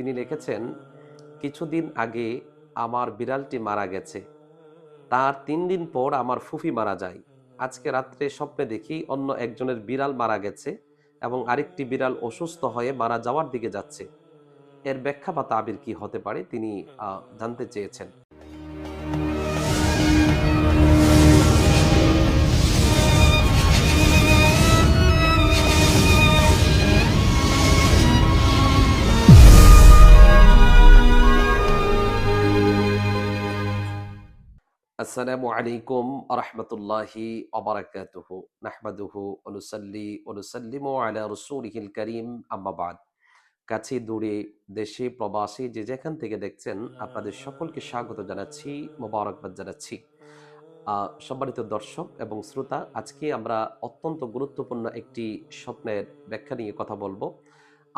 তিনি লিখেছেন, কিছুদিন আগে আমার বিড়ালটি মারা গেছে। তার তিন দিন পর আমার ফুফি মারা যায়। আজকে রাত্রে স্বপ্নে দেখি অন্য একজনের বিড়াল মারা গেছে এবং আরেকটি বিড়াল অসুস্থ হয়ে মারা যাওয়ার দিকে যাচ্ছে। এর ব্যাখ্যা বা তাবির কি হতে পারে তিনি জানতে চেয়েছেন। আসসালামু আলাইকুম আরহামতুল্লাহি অবরাকাতুহু নাহমাদুহু অনুসাল্লি অনুসাল্লিমু আলা রসুলিহিল করিম। আম্মাবাদ কাছে দূরে দেশে, প্রবাসী যে যেখান থেকে দেখছেন, আপনাদের সকলকে স্বাগত জানাচ্ছি, মোবারকবাদ জানাচ্ছি। সম্মানিত দর্শক এবং শ্রোতা, আজকে আমরা অত্যন্ত গুরুত্বপূর্ণ একটি স্বপ্নের ব্যাখ্যা নিয়ে কথা বলব।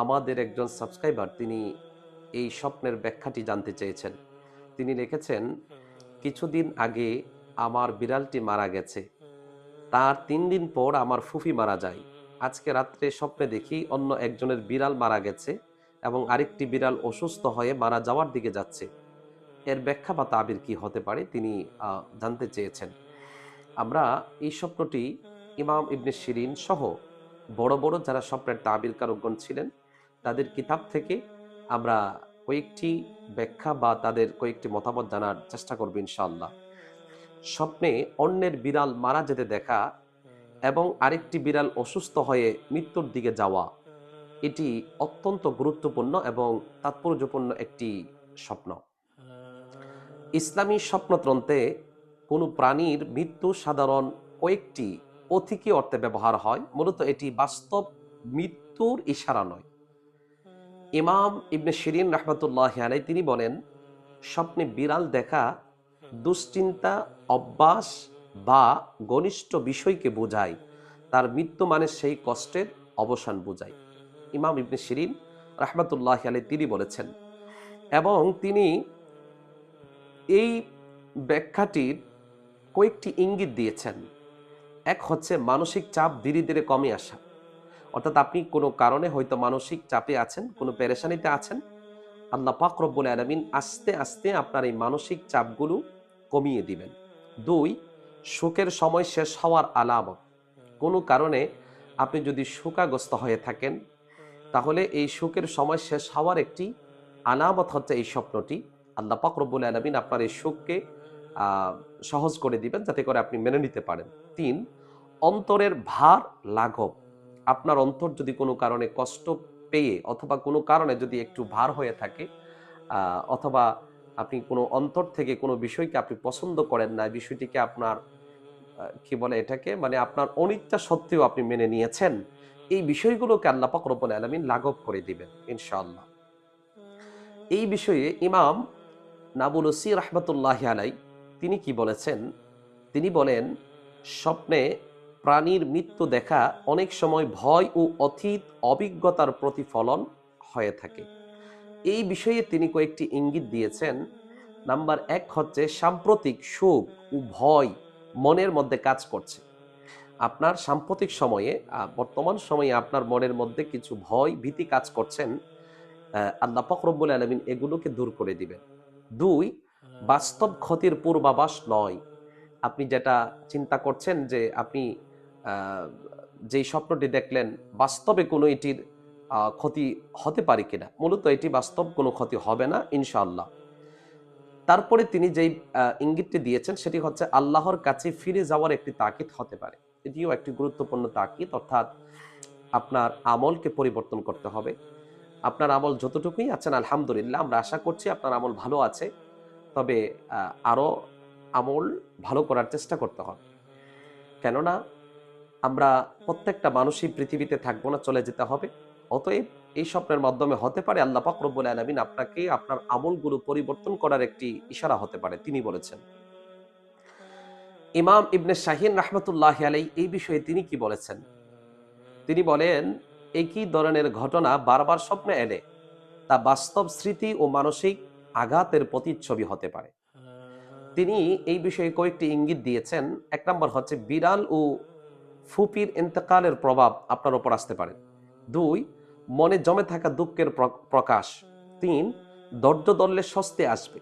আমাদের একজন সাবস্ক্রাইবার, তিনি এই স্বপ্নের ব্যাখ্যাটি জানতে চেয়েছেন। তিনি লিখেছেন কিছুদিন আগে আমার বিড়ালটি মারা গেছে। তার তিন দিন পর আমার ফুফি মারা যায়। আজকে রাত্রে স্বপ্নে দেখি অন্য একজনের বিড়াল মারা গেছে এবং আরেকটি বিড়াল অসুস্থ হয়ে মারা যাওয়ার দিকে যাচ্ছে। এর ব্যাখ্যা বা তাবির কি হতে পারে তিনি জানতে চেয়েছেন। আমরা এই স্বপ্নটি ইমাম ইবনে শিরিন সহ বড় বড় যারা স্বপ্নের তাবির কারকগণ ছিলেন, তাদের কিতাব থেকে আমরা কয়েকটি ব্যাখ্যা বা তাদের কয়েকটি মতামত জানার চেষ্টা করব ইনশাল্লাহ স্বপ্নে অন্যের বিড়াল মারা যেতে দেখা এবং আরেকটি বিড়াল অসুস্থ হয়ে মৃত্যুর দিকে যাওয়া, এটি অত্যন্ত গুরুত্বপূর্ণ এবং তাৎপর্যপূর্ণ একটি স্বপ্ন। ইসলামী স্বপ্নতন্ত্রে কোনো প্রাণীর মৃত্যু সাধারণ কয়েকটি অথিকি অর্থে ব্যবহার হয়, মূলত এটি বাস্তব মৃত্যুর ইশারা নয়। ইমাম ইবনে শিরিন রহমতুল্লাহ আলাই তিনি বলেন, স্বপ্নে বিড়াল দেখা দুশ্চিন্তা, অভ্যাস বা ঘনিষ্ঠ বিষয়কে বোঝায়। তার মৃত্যু মানে সেই কষ্টের অবসান বোঝায়। ইমাম ইবনে শিরিন রহমতুল্লাহ আলাই তিনি বলেছেন, এবং তিনি এই ব্যাখ্যাটির কয়েকটি ইঙ্গিত দিয়েছেন। এক হচ্ছে, মানসিক চাপ ধীরে ধীরে কমে আসা। অর্থাৎ আপনি কোনো কারণে হয়তো মানসিক চাপে আছেন, কোনো পেরেশানিতে আছেন, আল্লাহ পাক রব্বুল আলমিন আস্তে আস্তে আপনার এই মানসিক চাপগুলো কমিয়ে দিবেন। দুই, সুখের সময় শেষ হওয়ার আলামত। কোনো কারণে আপনি যদি শোকাগ্রস্ত হয়ে থাকেন, তাহলে এই সুখের সময় শেষ হওয়ার একটি আলামত হচ্ছে এই স্বপ্নটি। আল্লাহ পাক রব্বুল আলমিন আপনার এই সুখকে সহজ করে দিবেন, যাতে করে আপনি মেনে নিতে পারেন। তিন, অন্তরের ভার লাঘব। আপনার অন্তর যদি কোনো কারণে কষ্ট পেয়ে অথবা কোনো কারণে যদি একটু ভার হয়ে থাকে অথবা আপনি কোনো অন্তর থেকে কোনো বিষয়কে আপনি পছন্দ করেন না, বিষয়টিকে আপনার কি বলে এটাকে মানে আপনার অনিচ্ছা সত্ত্বেও আপনি মেনে নিয়েছেন, এই বিষয়গুলোকে আল্লাহ পাক রব্বুল আলামিন লাঘব করে দিবেন, ইনশাআল্লাহ। এই বিষয়ে ইমাম নাবুল রহমতুল্লাহ আলাই তিনি কি বলেছেন? তিনি বলেন, স্বপ্নে প্রাণীর মৃত্যু দেখা অনেক সময় ভয় ও অতীত অভিজ্ঞতার প্রতিফলন হয়ে থাকে। এই বিষয়ে তিনি কয়েকটি ইঙ্গিত দিয়েছেন। নাম্বার এক হচ্ছে সাম্প্রতিক সুখ ও ভয় মনের মধ্যে কাজ করছে। আপনার সাম্প্রতিক সময়ে বর্তমান সময়ে আপনার মনের মধ্যে কিছু ভয় ভীতি কাজ করছেন আল্লাহ ফকরবুল আলমিন এগুলোকে দূর করে দিবেন। দুই, বাস্তব ক্ষতির পূর্বাভাস নয়। আপনি যেটা চিন্তা করছেন যে আপনি যেই স্বপ্নটি দেখলেন, বাস্তবে কোনো এটির ক্ষতি হতে পারে কিনা? মূলত এটি বাস্তব কোনো ক্ষতি হবে না, ইনশাআল্লাহ। তারপরে তিনি যেই ইঙ্গিতটি দিয়েছেন, সেটি হচ্ছে আল্লাহর কাছে ফিরে যাওয়ার একটি তাকিদ হতে পারে। এটিও একটি গুরুত্বপূর্ণ তাকিদ, অর্থাৎ আপনার আমলকে পরিবর্তন করতে হবে। আপনার আমল যতটুকুই আছেন আলহামদুলিল্লাহ, আমরা আশা করছি আপনার আমল ভালো আছে। তবে আরও আমল ভালো করার চেষ্টা করতে হবে। কেননা আমরা প্রত্যেকটা মানুষই পৃথিবীতে থাকব না, চলে যেতে হবে। অতএব এই স্বপ্নের মাধ্যমে হতে পারে আল্লাহ পাক রব্বুল আলামিন আপনাকে আপনার আমলগুলো পরিবর্তন করার একটি ইশারা হতে পারে, তিনি বলেছেন। ইমাম ইবনে শাহিন রাহমাতুল্লাহ আলাই এই বিষয়ে তিনি কি বলেছেন? তিনি বলেন, একই ধরনের ঘটনা বারবার স্বপ্নে এলে, তা বাস্তব স্মৃতি ও মানসিক আঘাতের প্রতিচ্ছবি হতে পারে। তিনি এই বিষয়ে কয়েকটি ইঙ্গিত দিয়েছেন। এক নম্বর হচ্ছে বিড়াল ও ফুপির ইন্তেকালের প্রভাব আপনার ওপর আসতে পারে। দুই, মনে জমে থাকা দুঃখের প্র- প্রকাশ। তিন, ধৈর্য ধরলে সস্তে আসবে।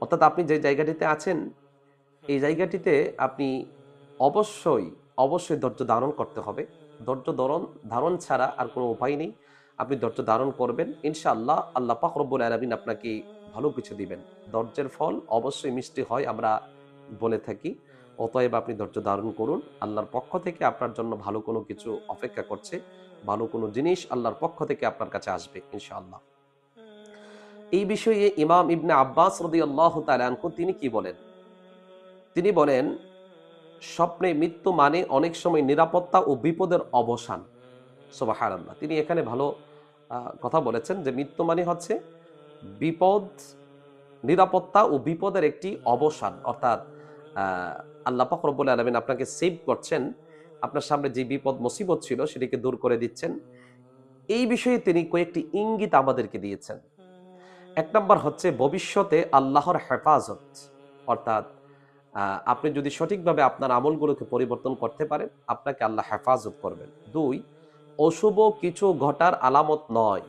অর্থাৎ আপনি যে জায়গাটিতে আছেন, এই জায়গাটিতে আপনি অবশ্যই অবশ্যই ধৈর্য ধারণ করতে হবে। ধৈর্য ধারণ ধারণ ছাড়া আর কোনো উপায় নেই। আপনি ধৈর্য ধারণ করবেন, ইনশাআল্লাহ আল্লাহ পাক রব্বুল আলামিন আপনাকে ভালো কিছু দিবেন। ধৈর্যের ফল অবশ্যই মিষ্টি হয় আমরা বলে থাকি। অতএব আপনি ধৈর্য ধারণ করুন। আল্লাহর পক্ষ থেকে আপনার জন্য ভালো কোনো কিছু অপেক্ষা করছে। ভালো কোনো জিনিস আল্লাহর পক্ষ থেকে আপনার কাছে আসবে, ইনশাআল্লাহ। এই বিষয়ে ইমাম ইবনে আব্বাস রদিয়াল্লাহু তাআলা আনহু তিনি কি বলেন? তিনি বলেন, স্বপ্নে মৃত্যু মানে অনেক সময় নিরাপত্তা ও বিপদের অবসান। সুবহানাল্লাহ। তিনি এখানে ভালো কথা বলেছেন যে মৃত্যু মানে হচ্ছে বিপদ, নিরাপত্তা ও বিপদের একটি অবসান। অর্থাৎ আল্লাহ পাক রব্বুল আলামিন আপনাকে সেভ করছেন। আপনার সামনে যে বিপদ, মুসিবত ছিল সেটিকে দূর করে দিচ্ছেন। এই বিষয়ে তিনি কয়েকটি ইঙ্গিত আমাদেরকে দিয়েছেন। এক নম্বর হচ্ছে, ভবিষ্যতে আল্লাহর হেফাজত, অর্থাৎ আপনি যদি সঠিকভাবে আপনার আমলগুলোকে পরিবর্তন করতে পারেন, আপনাকে আল্লাহ হেফাজত করবেন। দুই, অশুভ কিছু ঘটার আলামত নয়।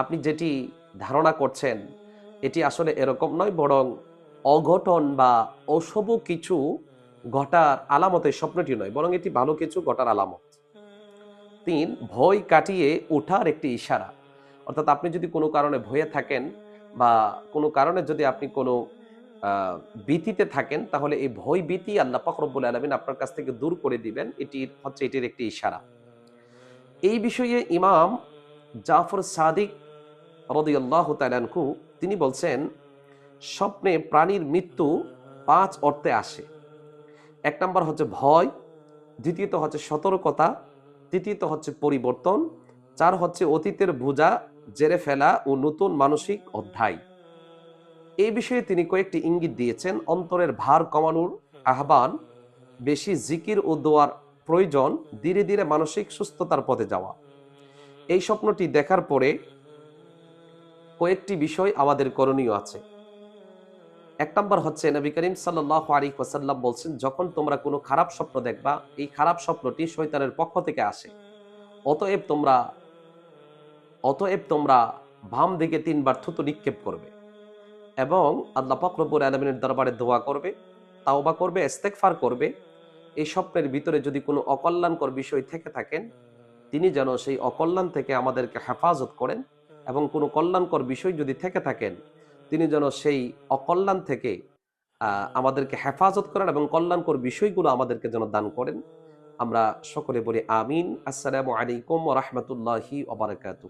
আপনি যেটি ধারণা করছেন, এটি আসলে এরকম নয়, বরং অঘটন বা অশুভ কিছু ঘটার আলামত এই স্বপ্নটি নয়, বরং এটি ভালো কিছু ঘটার আলামত। তিন, ভয় কাটিয়ে ওঠার একটি ইশারা। অর্থাৎ আপনি যদি কোনো কারণে ভয়ে থাকেন বা কোনো কারণে যদি আপনি কোনো ভীতিতে থাকেন, তাহলে এই ভয় ভীতি আল্লাহ পাক রব্বুল আলমিন আপনার কাছ থেকে দূর করে দিবেন। এটি হচ্ছে, এটির একটি ইশারা। এই বিষয়ে ইমাম জাফর সাদিক রদিয়াল্লাহ তালানকু তিনি বলছেন স্বপ্নে প্রাণীর মৃত্যু পাঁচ অর্থে আসে। এক নম্বর হচ্ছে ভয়, দ্বিতীয়ত হচ্ছে সতর্কতা, তৃতীয়ত হচ্ছে পরিবর্তন, চার হচ্ছে অতীতের বোঝা জেরে ফেলা ও নতুন মানসিক অধ্যায়। এই বিষয়ে তিনি কয়েকটি ইঙ্গিত দিয়েছেন। অন্তরের ভার কমানোর আহ্বান, বেশি জিকির ও দোয়ার প্রয়োজন, ধীরে ধীরে মানসিক সুস্থতার পথে যাওয়া। এই স্বপ্নটি দেখার পরে কয়েকটি বিষয় আমাদের করণীয় আছে। এক নম্বর হচ্ছে নবী করিম সাল্লাহ আলী ওয়াসাল্লাম বলছেন, যখন তোমরা কোনো খারাপ স্বপ্ন দেখবা, এই খারাপ স্বপ্নটি শৈতানের পক্ষ থেকে আসে। অতএব তোমরা অতএব তোমরা বাম দিকে তিনবার থুতু নিক্ষেপ করবে এবং আল্লাহ পাকরবুর আলমিনের দরবারে দোয়া করবে, তাওবা করবে ইস্তেকফার করবে। এই স্বপ্নের ভিতরে যদি কোনো অকল্যাণকর বিষয় থেকে থাকেন, তিনি যেন সেই অকল্যাণ থেকে আমাদেরকে হেফাজত করেন এবং কোনো কল্যাণকর বিষয় যদি থেকে থাকেন তিনি যেন সেই অকল্যাণ থেকে আমাদেরকে হেফাজত করেন এবং কল্যাণকর বিষয়গুলো আমাদেরকে যেন দান করেন। আমরা সকলে বলি আমিন। আসসালামু আলাইকুম রহমতুল্লাহি ওবরাকাতু